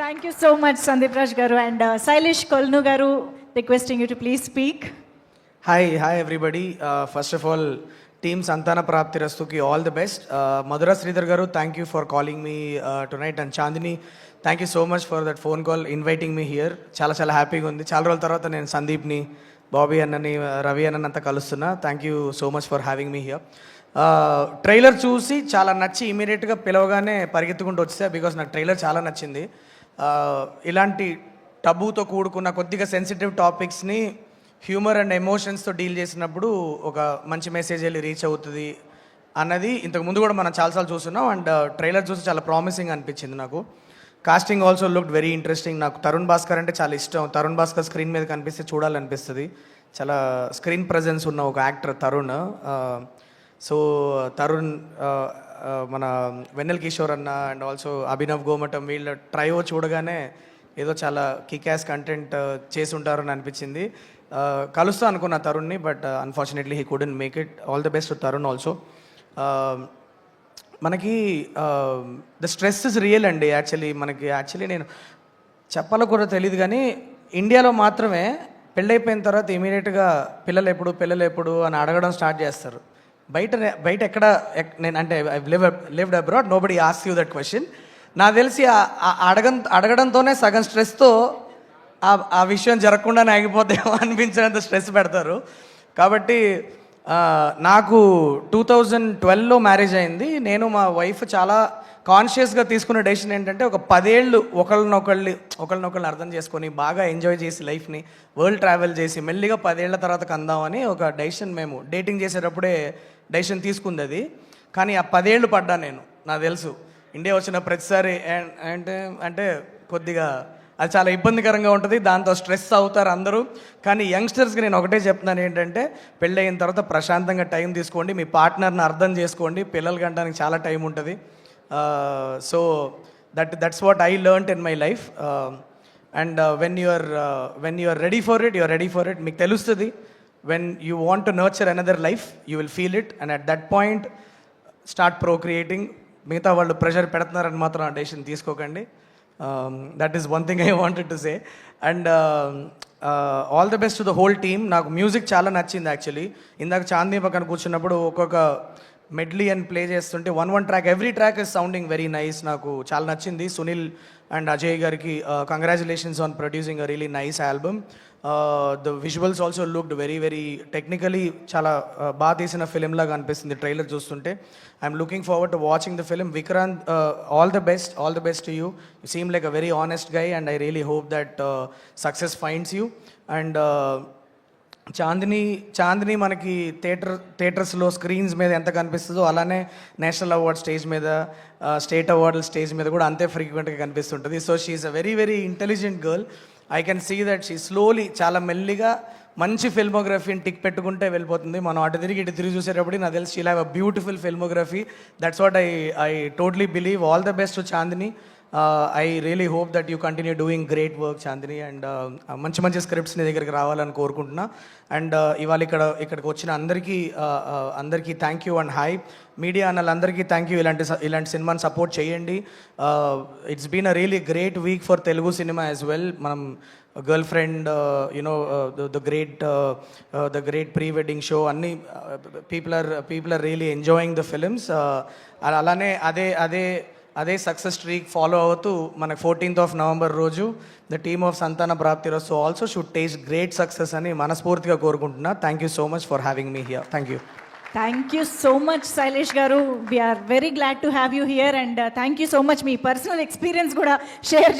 Thank you so much Sandeep Raj garu and Shailesh Kolnu garu requesting you to please speak hi hi everybody first of all team Santhana Prapti రస్తుకి all the best Madhura Sridhar garu thank you for calling me tonight and Chandini thank you so much for that phone call inviting me here చాలా చాలా హ్యాపీగా ఉంది. చాలా రోజుల తర్వాత నేను సందీప్ని బాబీ అన్నని రవి అన్నని అంతా కలుస్తున్నా. Thank you so much for having me here trailer చూసి చాలా నచ్చి ఇమీడియట్గా పిలవగానే పరిగెత్తుకుంటూ వచ్చేసా బికాస్ నాకు ట్రైలర్ చాలా నచ్చింది. ఇలాంటి టబూతో కూడుకున్న కొద్దిగా సెన్సిటివ్ టాపిక్స్ని హ్యూమర్ అండ్ ఎమోషన్స్తో డీల్ చేసినప్పుడు ఒక మంచి మెసేజ్ వెళ్ళి రీచ్ అవుతుంది అన్నది ఇంతకు ముందు కూడా మనం చాలాసార్లు చూస్తున్నాం అండ్ ట్రైలర్ చూసి చాలా ప్రామిసింగ్ అనిపించింది నాకు. Casting also look very interesting నాకు తరుణ్ భాస్కర్ అంటే చాలా ఇష్టం. తరుణ్ భాస్కర్ స్క్రీన్ మీద కనిపిస్తే చూడాలనిపిస్తుంది. చాలా స్క్రీన్ ప్రజెన్స్ ఉన్న ఒక యాక్టర్ తరుణ్ సో తరుణ్ మన వెన్నెల్ కిషోర్ అన్న అండ్ ఆల్సో అభినవ్ గోమటం వీళ్ళ ట్రైఓ చూడగానే ఏదో చాలా కికాస్ కంటెంట్ చేసి ఉంటారని అనిపించింది. Uh, కలుస్తా అనుకున్న తరుణ్ని but unfortunately he couldn't make it all the best Tarun also మనకి ద స్ట్రెస్ ఇస్ రియల్ అండి యాక్చువల్లీ మనకి యాక్చువల్లీ నేను చెప్పాలో కూడా తెలియదు కానీ ఇండియాలో మాత్రమే పెళ్ళైపోయిన తర్వాత ఇమీడియట్గా పిల్లలు ఎప్పుడు పిల్లలు ఎప్పుడు అని అడగడం స్టార్ట్ చేస్తారు. బయట బయట ఎక్కడ ఎక్- నేను అంటే I live lived abroad nobody as you that question. నాకు తెలిసి అడగ అడగం అడగడంతోనే సగం స్ట్రెస్తో ఆ విషయం జరగకుండానే ఆగిపోతేమో అనిపించినంత స్ట్రెస్ పెడతారు. కాబట్టి నాకు టూ థౌజండ్ ట్వెల్వ్లో మ్యారేజ్ అయింది. నేను మా వైఫ్ చాలా కాన్షియస్గా తీసుకున్న డెసిషన్ ఏంటంటే ఒక పదేళ్ళు ఒకళ్ళనొకళ్ళు ఒకళ్ళనొకళ్ళని అర్థం చేసుకొని బాగా ఎంజాయ్ చేసి లైఫ్ని వరల్డ్ ట్రావెల్ చేసి మెల్లిగా పదేళ్ళ తర్వాత కందామని ఒక డెసిషన్ మేము డేటింగ్ చేసేటప్పుడే డెసిషన్ తీసుకుంది అది. కానీ ఆ పదేళ్ళు పడ్డా నేను నాకు తెలుసు. ఇండియా వచ్చిన ప్రతిసారి అంటే అంటే కొద్దిగా అది చాలా ఇబ్బందికరంగా ఉంటుంది దాంతో స్ట్రెస్ అవుతారు అందరూ. కానీ యంగ్స్టర్స్కి నేను ఒకటే చెప్తున్నాను ఏంటంటే పెళ్ళయిన తర్వాత ప్రశాంతంగా టైం తీసుకోండి మీ పార్ట్నర్ని అర్థం చేసుకోండి పిల్లలు గంటానికి చాలా టైం ఉంటుంది. So that that's what I learn in my life and when you're when you're ready for it you're ready for it మీకు తెలుస్తుంది. When you want to nurture another life you will feel it and at that point start procreating మిగతా వాళ్ళు pressure పెడుతున్నారని మాత్రం ఆ decision తీసుకోకండి. That is one thing I wanted to say and all the best to the whole team నాకు music చాలా నచ్చింది actually ఇందాక చాందీ పక్కన కూర్చున్నప్పుడు ఒక్కొక్క మెడ్లీ అని ప్లే చేస్తుంటే one one track every track is sounding very nice నాకు చాలా నచ్చింది. సునీల్ అండ్ అజయ్ గారికి congratulations on producing a really nice album the visuals also looked very very technically చాలా బాగా తీసిన ఫిలిం లాగా అనిపిస్తుంది ట్రైలర్ చూస్తుంటే. I'm looking forward to watching the film Vikrant all the best all the best you you seem like a very honest guy and I really hope that success finds you and Chandini Chandini మనకి theatre థియేటర్స్లో screens మీద ఎంత కనిపిస్తుందో అలానే national award stage మీద state award stage మీద కూడా అంతే ఫ్రీక్వెంట్గా కనిపిస్తుంటుంది. So she's a very very intelligent girl I can see that she slowly చాలా మెల్లిగా మంచి ఫిల్మోగ్రఫీని టిక్ పెట్టుకుంటే వెళ్ళిపోతుంది. మనం అటు తిరిగి ఇటు తిరిగి చూసేటప్పుడు నాకు తెలిసి she'll have a beautiful filmography that's what I I totally believe all the best Chandini. I really hope that you continue doing great work Chandini and మంచి మంచి స్క్రిప్ట్స్ నీ దగ్గరికి రావాలని కోరుకుంటున్నా. అండ్ uh, ఇవాళ ఇక్కడ ఇక్కడికి వచ్చిన అందరికీ uh, uh, అందరికీ thank you and hi media అన్నలందరికీ thank you ఇలాంటి ఇలాంటి సినిమాని సపోర్ట్ చేయండి. It's been a really great week for Telugu cinema as well మనం girlfriend you know the great the great pre wedding show అన్ని people are people are really enjoying the films అలానే అదే అదే అదే సక్సెస్ ట్రీక్ ఫాలో అవుతూ మనకు fourteenth of November రోజు the team of Santhana Prapthi రోజు also should taste great success అని మనస్ఫూర్తిగా కోరుకుంటున్నా. Thank you so much for having me here thank you thank you so much Shailesh గారు. We're very glad to have you here and thank you so much me personal experience కూడా share